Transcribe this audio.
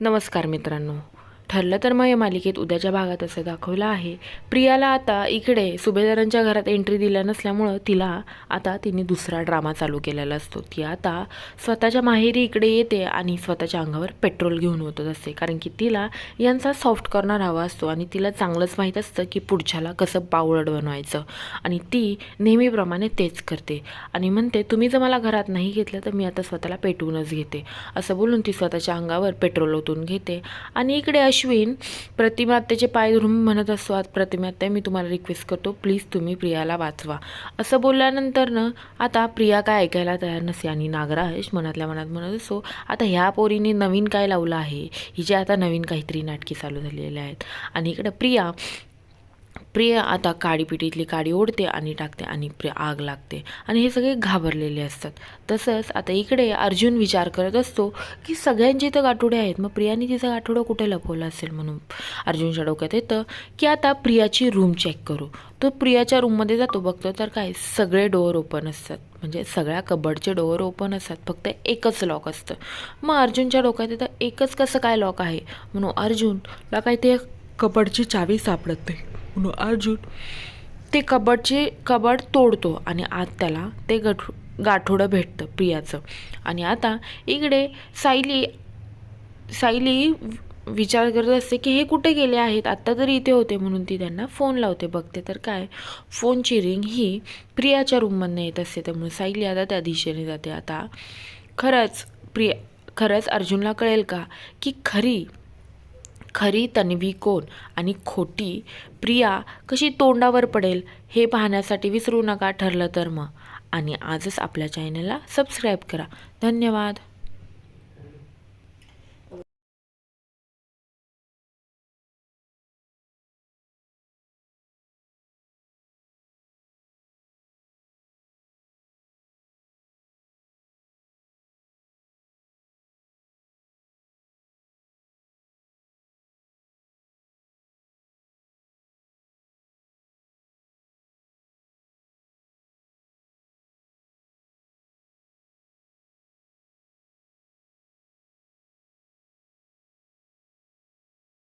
नमस्कार मित्रांनो. ठरलं तर मग या मालिकेत उद्याच्या भागात असं दाखवलं आहे. प्रियाला आता इकडे सुभेदारांच्या घरात एंट्री दिल्या नसल्यामुळं तिला आता तिने दुसरा ड्रामा चालू केलेला असतो. ती आता स्वतःच्या माहेरी इकडे येते आणि स्वतःच्या अंगावर पेट्रोल घेऊन होतच असते. कारण की तिला यांचा सॉफ्ट कॉर्नर हवा असतो आणि तिला चांगलंच माहीत असतं की पुढच्याला कसं पावळड बनवायचं. आणि ती नेहमीप्रमाणे तेच करते. आणि म्हणते तुम्ही जर मला घरात नाही घेतलं तर मी आता स्वतःला पेटवूनच घेते. असं बोलून ती स्वतःच्या अंगावर पेट्रोल ओतून घेते. आणि इकडे अश्विन प्रतिमात्याचे पाय धरून म्हणत असतो आज प्रतिमात्या मी तुम्हाला रिक्वेस्ट करतो प्लीज तुम्ही प्रियाला वाचवा. असं बोलल्यानंतर ना आता प्रिया काय ऐकायला तयार नसे आणि नागराज मनातल्या मनात म्हणत असो आता ह्या पोरीने नवीन काय लावलं आहे? हिचे आता नवीन काहीतरी नाटके चालू झालेले आहेत. आणि इकडं प्रिया प्रिया आता काडीपिटीतली काडी ओढते आणि टाकते आणि प्रिया आग लागते. आणि हे सगळे घाबरलेले असतात. तसंच आता इकडे अर्जुन विचार करत असतो की सगळ्यांचे तर गाठोडे आहेत. मग प्रियाने तिचा गाठोडा कुठे लपवलं असेल म्हणून? अर्जुनच्या डोक्यात येतं की आता प्रियाची रूम चेक करू. तो प्रियाच्या रूममध्ये जातो. बघतो तर काय सगळे डोअर ओपन असतात. म्हणजे सगळ्या कबडचे डोअर ओपन असतात. फक्त एकच लॉक असतं. मग अर्जुनच्या डोक्यात येतं एकच कसं काय लॉक आहे? म्हणून अर्जुनला काय ते कबडची चावी सापडत नाही. म्हणून अर्जुन? ते कबडचे कबड तोडतो आणि आत त्याला ते गठ गाठोडं भेटतं प्रियाचं. आणि आता इकडे सायली सायली विचार करत असते की हे कुठे गेले आहेत? आत्ता तरी इथे होते म्हणून ती त्यांना फोन लावते. बघते तर काय? फोनची रिंग ही प्रियाच्या रूममधनं येत असते. त्यामुळे सायली आता त्या दिशेने जाते. आता खरंच प्रिया खरंच अर्जुनला कळेल का की खरी खरी तन्वी कोण आणि खोटी? प्रिया कशी तोंडावर पडेल? हे पाहण्यासाठी विसरू नका ठरलं तर मग. आणि आजच आपल्या चॅनलला सबस्क्राईब करा. धन्यवाद.